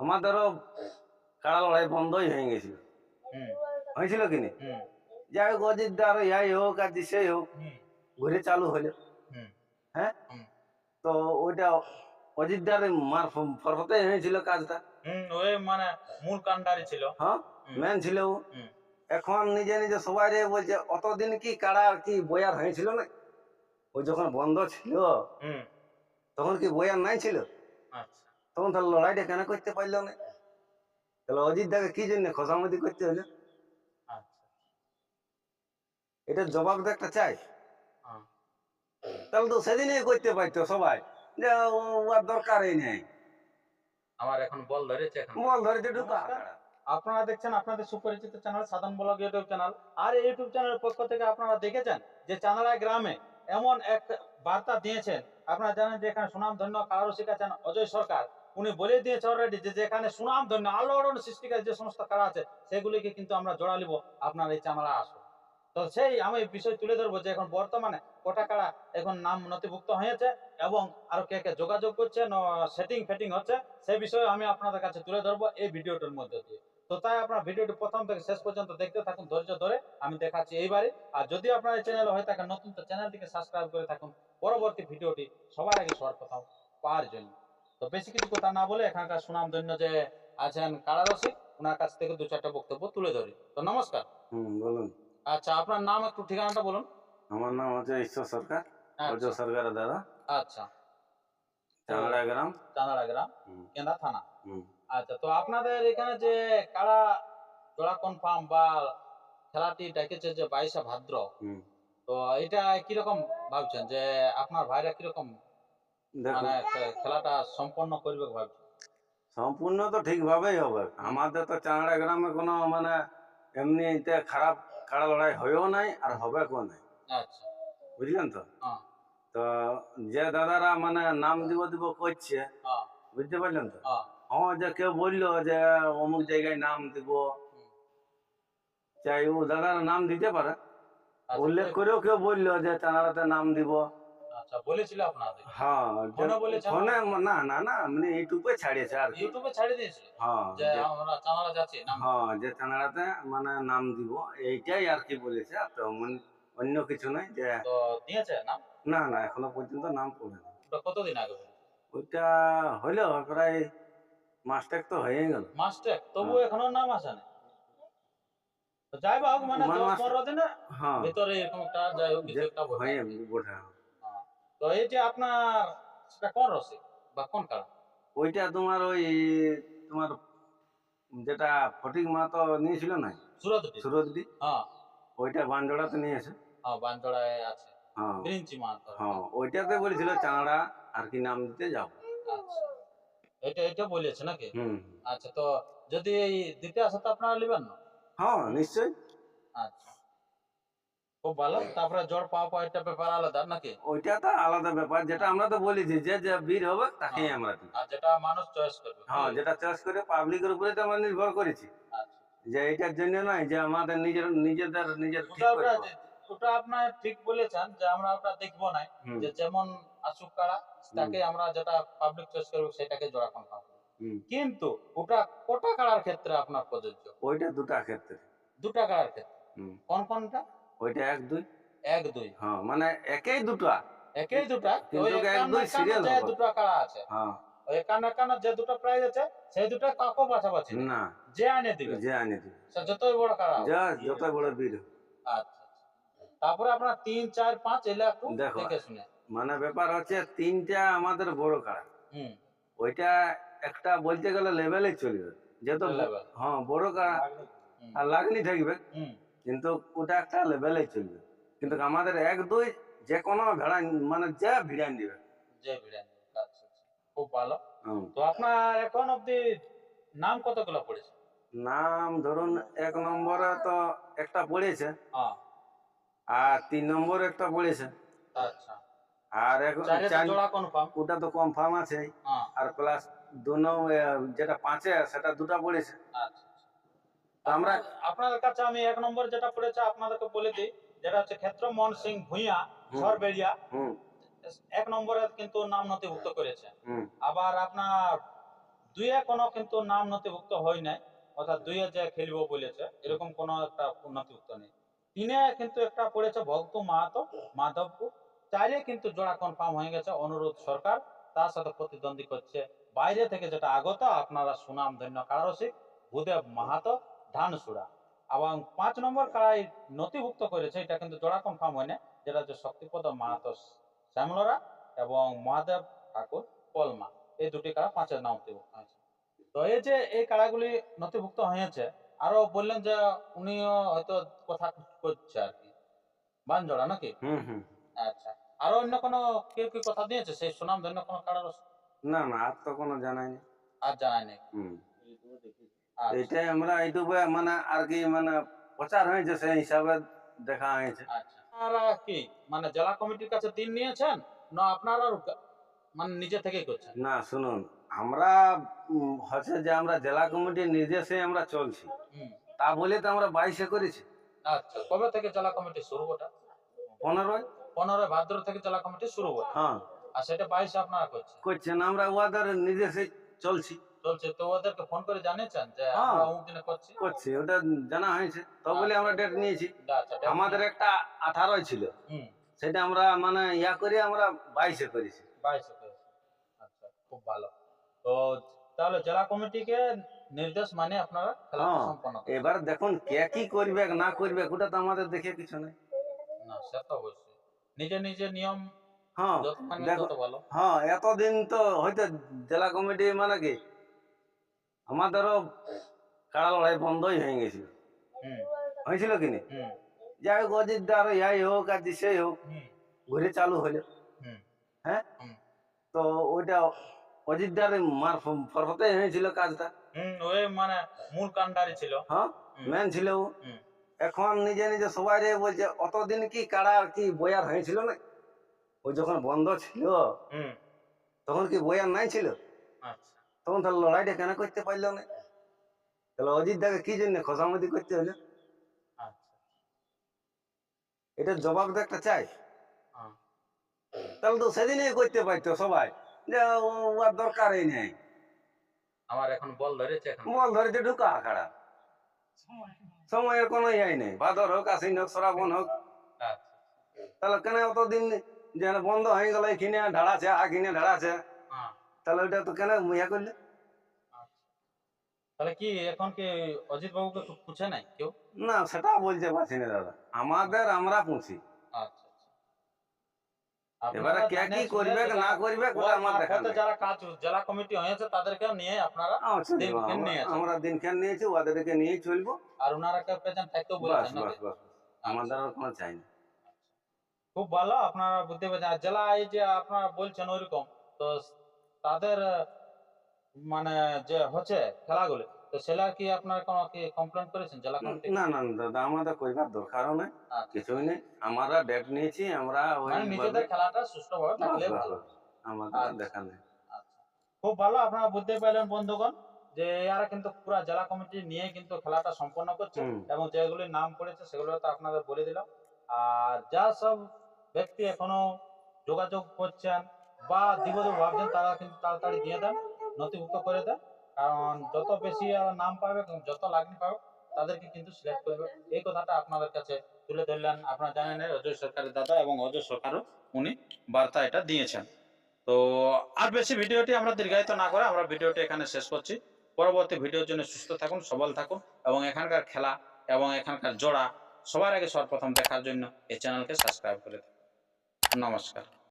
আমাদেরও কাড়া লড়াই বন্ধই হয়ে গেছিল। হয়েছিল কি না? যাই হোক অজিতদার ইয়াই হোক আর দিশাই হোক ঘুরে চালু হলো। হ্যাঁ। তো ওইটা অজিতদার মার ফরফতে হয়েছিল কাজটা। ওই মানে মূল কান্ডারি ছিল। হ্যাঁ? মেন ছিল ও। এখন নিজে নিজে সবাই রে বলছে অতদিন কি আর কি বয়ার হয়েছিল না? ওই যখন বন্ধ ছিল তখন কি বয়ার নাই ছিল? আচ্ছা। তখন তাহলে লড়াইটা কেন করতে পারল না? তাহলে অজিত দাকে কি জন্য খসামতি করতে হলো? আচ্ছা। এটা জবাব একটা চাই। হ্যাঁ। তাহলে তো সেদিনই করতে পারতো সবাই। যে ওর দরকারই নেই। আমার এখন বল ধরেছে এখন। বল ধরেছে ঢুকা। আপনারা দেখছেন আপনাদের সুপরিচিত চ্যানেল সাধারণ ব্লগ ইউটিউব চ্যানেল। আর ইউটিউব চ্যানেলের পক্ষ থেকে আপনারা দেখেছেন যে গ্রামে এমন এক বার্তা দিয়েছেন। আপনারা জানেন যে এখানে সুনাম ধন্য কারও শিখাচ্ছেন অজয় সরকার। উনি বলে দিয়েছে অলরেডি যে যেখানে সুনাম ধন্য আলোড়ন সৃষ্টিকারী যে সমস্ত কারা আছে, সেগুলিকে কিন্তু আমরা জোড়া নিব, আপনার এই চাঁদড়া আসো। তো সেই আমি বিষয় তুলে ধরবো যে এখন বর্তমানে কোটা কারা এখন নাম নথিভুক্ত হয়েছে এবং আরও কে কে যোগাযোগ করছে সেটিং ফেটিং হচ্ছে সেই বিষয়ে আমি আপনাদের কাছে তুলে ধরবো এই ভিডিওটার মধ্যে দিয়ে। তো তাই আপনার ভিডিওটি প্রথম থেকে শেষ পর্যন্ত দেখতে থাকুন, ধৈর্য ধরে আমি দেখাচ্ছি এইবারে। আর যদি আপনার এই চ্যানেল হয়ে থাকেন নতুন, তো চ্যানেলটিকে সাবস্ক্রাইব করে থাকুন। পরবর্তী ভিডিওটি সবার আগে সবার প্রথম পাওয়ার জন্য। তো বেশি কিছু কথা না বলে এখানকার সুনামধন্য যে আছেন কারারসিক ওনার কাছ থেকে দু চারটা বক্তব্য তুলে ধরি। তো নমস্কার। হুম বলুন। আচ্ছা আপনার নাম একটু ঠিকানাটা বলুন। আমার নাম হচ্ছে ঈশ্বর সরকার আচ্ছা, দাদা। আচ্ছা। চাংড়া গ্রাম। চাঁদড়া গ্রাম হুম, কেন্দা থানা। আচ্ছা তো আপনাদের এখানে যে কারা জোড়া কনফার্ম বা খেলাটি ডেকেছে যে বাইশে ভাদ্র তো এটা কীরকম ভাবছেন? যে আপনার ভাইরা কীরকম মানে খেলাটা সম্পন্ন করবে সম্পূর্ণ তো ঠিকভাবেই হবে। আমাদের তো চাংড়া গ্রামে কোনো মানে এমনিতে খারাপ কাড়া লড়াই হয়েও নাই আর হবে কেউ নাই। আচ্ছা। বুঝলেন তো? হ্যাঁ। তো যে দাদারা মানে নাম দিব দিব করছে হ্যাঁ। বুঝতে পারলেন তো? হ্যাঁ। হ্যাঁ যে কেউ বলল যে অমুক জায়গায় নাম দিব। চাই ও দাদারা নাম দিতে পারে। আচ্ছা, উল্লেখ করেও কেউ বলল যে চানাড়াতে নাম দিব। আচ্ছা বলেছিল আপনাদের? হ্যাঁ ফোনে বলেছে না? ফোনে না না না মানে ইউটিউবে ছাড়িয়েছে আর ইউটিউবে ছাড়ে দিয়েছিল হ্যাঁ যে আমরা চানালা যাচ্ছি নাম হ্যাঁ যে চানাড়াতে মানে নাম দিব এইটাই আর কি বলেছে তো মানে অন্য কিছু নাই যে তো দিয়েছে নাম? না না এখনও পর্যন্ত নাম পড়ে না। কতদিন আগে? ওইটা হইল প্রায় মাসটাক তো হয়ে গেল। মাস্টার তবু হ্যাঁ। এখনও নাম আসে না যাই হোক মানে মানে দশ পনেরো দিনে হ্যাঁ। ভিতরে এরকম একটা যাই হোক কিছু একটা বটে। তো এই যে আপনার সেটা কোন রসি বা কোন কারণ? ওইটা তোমার ওই তোমার যেটা ফটিক মা তো নিয়েছিল না? সুরতটি সুরতদি হ্যাঁ। ওইটা বানজোড়াতে নিয়েছে হ্যাঁ বানচড়ায় আছে। হ্যাঁ। মাছ হ্যাঁ ওইটাতে বলেছিল চানাড়া আর কি নাম দিতে যাও আচ্ছা। এটা এটা বলেছে নাকি? হুম। আচ্ছা তো যদি দিতে আসে তো আপনারা নেবেন না? হ্যাঁ নিশ্চয়ই। আচ্ছা। খুব ভালো? তারপরে জ্বর পাওয়া পাওয়া এটা ব্যাপার আলাদা নাকি? ওইটা তো আলাদা ব্যাপার। যেটা আমরা তো বলেছি যে যে বীর হবে তাকেই হ্যাঁ। আমরা আর যেটা মানুষ চয়েস করবে। হ্যাঁ যেটা চয়েস করে পাবলিকের উপরে তো আমরা নির্ভর করেছি। আচ্ছা। যে এইটার জন্য নয় যে আমাদের নিজের নিজেদের নিজের ওটা আপনার ঠিক বলেছেন যে আমরা ওটা দেখব না। যে যেমন আসুক কারা তাকে আমরা যেটা পাবলিক চয়েস করব সেটাকে জোড়া কনফার্ম কিন্তু ওটা কোটা কাড়ার ক্ষেত্রে আপনার প্রযোজ্য? ওইটা দুটা ক্ষেত্রে। দুটা কাড়ার ক্ষেত্রে। কোন কোনটা? ওইটা এক দুই? এক দুই। হ্যাঁ মানে একই দুটা। একই দুটা? কিন্তু ওই এক দুই যে হবে। দুটো কাড়া আছে? হ্যাঁ। ওই একান্ন যে দুটো প্রাইজ আছে সেই দুটো কাকো বাছাবাছি। না। না যে আনে দিবে। যে আনি দিবে। সে যতই বড় হোক। যা যত বড় বীর আচ্ছা আচ্ছা। তারপরে আপনার তিন চার পাঁচ এলে একটু দেখো। শুনে। মানে ব্যাপার হচ্ছে তিনটা আমাদের বড় কাড়া হুম। ওইটা একটা বলতে গেলে লেভেলে চলবে। যেহেতু ব- হ্যাঁ বড় হুম, আর লাগনি থাকবে হুম। কিন্তু ওটা একটা লেভেলে চলবে। কিন্তু আমাদের এক দুই যে কোনো ভেড়া মানে যা ভিড়ান দিবে। যে বিরিয়ানি আচ্ছা আচ্ছা। খুব ভালো। তো আপনার এখন অব্দি নাম কতগুলো পড়েছে? নাম ধরুন এক নম্বরে তো একটা পড়েছে। হ্যাঁ। আর তিন নম্বর একটা পড়েছে। আচ্ছা। আর কনফার্ম ওটা তো কনফার্ম আছে হ্যাঁ। আর প্লাস দু নম্বর যেটা পাঁচে সেটা দুটা পড়েছে। আচ্ছা। আমরা আমরা আপনাদের কাছে আমি এক নম্বর যেটা পড়েছে আপনাদেরকে বলে দিই যেটা হচ্ছে ক্ষেত্র মন সিং ভুইয়া। সরবেড়িয়া। এক নম্বরে কিন্তু নাম নথিভুক্ত করেছে। আবার আপনার দুইয়ে কোনো কিন্তু নাম নথিভুক্ত হয় নাই অর্থাৎ দুইয়ে যে খেলব বলেছে এরকম কোনো একটা নথিভুক্ত নেই। তিনে কিন্তু একটা পড়েছে ভক্ত মাহাতো মাধবপুর। চারে কিন্তু জোড়া কনফার্ম হয়ে গেছে অনুরোধ সরকার তার সাথে প্রতিদ্বন্দ্বী করছে। বাইরে থেকে যেটা আগত আপনারা সুনাম ধন্য কারসিক ভূদেব মাহাতো। ধানসুড়া। এবং পাঁচ নম্বর কারাই নথিভুক্ত করেছে এটা কিন্তু জোড়া কনফার্ম হয়নি যেটা হচ্ছে শক্তিপদ মাহাতো শ্যামলরা এবং মহাদেব ঠাকুর পলমা এই দুটি কাড়া পাঁচের নাম নথিভুক্ত হয়েছে। তো এই যে এই কাড়াগুলি নথিভুক্ত হয়েছে আরও বললেন যে উনিও হয়তো কথা করছে আর কি। বানজোড়া নাকি? হুম হুম। আচ্ছা। আরও অন্য কোনো কেউ কি কথা দিয়েছে? সেই সুনাম ধন্য কোনো কাড়ার না না আর তো কোনো জানাই নেই। আর জানাই নেই। হুম। আচ্ছা, এইটাই আমরা ইউটিউবে মানে আর কি মানে প্রচার হয়েছে সেই হিসাবে দেখা হয়েছে আচ্ছা। আপনারা কি মানে জেলা কমিটির কাছে দিন নিয়েছেন না আপনারা মানে নিজে থেকেই করছেন? না শুনুন আমরা হচ্ছে যে আমরা জেলা কমিটির নির্দেশে আমরা চলছি। তা বলে তো আমরা বাইশে করেছি। আচ্ছা কবে থেকে জেলা কমিটি শুরু ওটা? পনেরোই পনেরোই ভাদ্র থেকে জেলা কমিটি শুরু ওটা? হ্যাঁ। আর সেটা বাইশে আপনারা করছেন? করছেন আমরা ওদের নির্দেশে চলছি। চলছে তো ওদেরকে ফোন করে জানিয়েছেন যে হ্যাঁ। আমরা অমুক দিনে করছি? করছি ওটা জানা হয়েছে। তো বলে আমরা ডেট নিয়েছি। আচ্ছা আমাদের একটা আঠারোই ছিল। হুম। সেটা আমরা মানে ইয়া করে আমরা বাইশে করেছি। বাইশে করেছে। আচ্ছা খুব ভালো। তো তাহলে জেলা কমিটিকে নির্দেশ মানে আপনারা খেলা হ্যাঁ। সম্পন্ন এবার দেখুন কে কি করবে না করবে ওটা তো আমাদের দেখে কিছু নেই। না সে তো অবশ্যই। নিজে নিজে নিয়ম হ্যাঁ দেখো হ্যাঁ এতদিন তো হয়তো জেলা কমিটি মানে কি আমাদেরও কাড়া লড়াই বন্ধই হয়ে গেছিল। হয়েছিল কি না? যাই হোক অজিতদার ইয়াই হোক আর দিশেই হোক ঘুরে চালু হলো। হ্যাঁ। তো ওইটা অজিতদার মার ফরফতে হয়েছিল কাজটা। ওই মানে মূল কান্ডারি ছিল। হ্যাঁ? মেন ছিল ও। এখন নিজে নিজে সবাই রে বলছে অতদিন কি কাড়া আর কি বয়ার হয়েছিল না? ওই যখন বন্ধ ছিল তখন কি বয়ার নাই ছিল? আচ্ছা। তখন তাহলে লড়াইটা কেন করতে পারল না? তাহলে অজিত দাকে কি জন্য খোসামতি করতে হলো? আচ্ছা। এটা জবাব একটা চাই। হ্যাঁ। তাহলে তো সেদিনই করতে পারতো সবাই। যে ওর দরকারই নেই। আমার এখন বল ধরেছে এখন। বল ধরেছে ঢুকা আখাড়া সময়ের কোনো ইয়ে নেই। ভাদর হোক আশ্বিন হোক শ্রাবণ হোক। আচ্ছা। তাহলে কেন অতদিন যেন বন্ধ হয়ে গেল এখানে ঢাড়াছে আখিনে ঢাড়াছে তাহলে ওইটা তো কেন ইয়া করলে? আচ্ছা তাহলে কি এখন কি অজিত বাবুকে একটু পুছে নাই কেউ? না সেটা বলতে পারছি না দাদা। আমাদের আমরা পুঁছি আচ্ছা আচ্ছা। এবারে কে কি করবে না করবে ওটা আমার দেখা মারফতে নেই। যারা কাজ জেলা কমিটি হয়েছে তাদেরকে নিয়ে আপনারা আমার চলবে, দিনক্ষণ আমরা- নিয়েছে। আমরা দিনখান নিয়েছি ওদেরকে নিয়েই চলবো। আর ওনারাকে প্রেজেন্ট থাকতেও বাস বলেছেন বাস নাকি? বাস আমাদের আর কোনো চাই না। খুব ভালো আপনারা বুঝতে পেরেছেন। আর জেলা এই যে আপনারা বলছেন ওইরকম তো তাদের মানে যে হচ্ছে খেলাগুলো তো সেটা কি আপনারা কোনো কি কমপ্লেন করেছেন জেলা কমিটি না না দাদা আমাদের কইবার দরকারও নেই আচ্ছা। কিছুই নেই আমরা ডেট নিয়েছি আমরা ওই মানে নিজেদের খেলাটা সুষ্ঠুভাবে থাকলে ভালো। আমাদের আর আচ্ছা। দেখা নেই আচ্ছা। খুব ভালো আপনারা বুঝতে পারলেন বন্ধুগণ যে এরা কিন্তু পুরো জেলা কমিটি নিয়ে কিন্তু খেলাটা সম্পন্ন করছে। এবং যেগুলির নাম পড়েছে সেগুলো তো আপনাদের বলে দিলাম আর যা সব ব্যক্তি এখনও যোগাযোগ করছেন বা দিব দিব, ভাবছেন তারা কিন্তু তাড়াতাড়ি দিয়ে দেন, নথিভুক্ত করে দেন। কারণ যত বেশি নাম পাবে, যত লাগনি পাবে, তাদেরকে কিন্তু সিলেক্ট করবে। এই কথাটা আপনাদের কাছে তুলে ধরলেন, আপনারা জানেন অজয় সরকারের দাদা এবং অজয় সরকারও উনি বার্তা এটা দিয়েছেন। তো আর বেশি ভিডিওটি আমরা দীর্ঘায়িত না করে আমরা ভিডিওটি এখানে শেষ করছি। পরবর্তী ভিডিওর জন্য সুস্থ থাকুন, সবল থাকুন এবং এখানকার খেলা এবং এখানকার জোড়া সবার আগে সর্বপ্রথম দেখার জন্য এই চ্যানেলকে সাবস্ক্রাইব করে দিন। নমস্কার।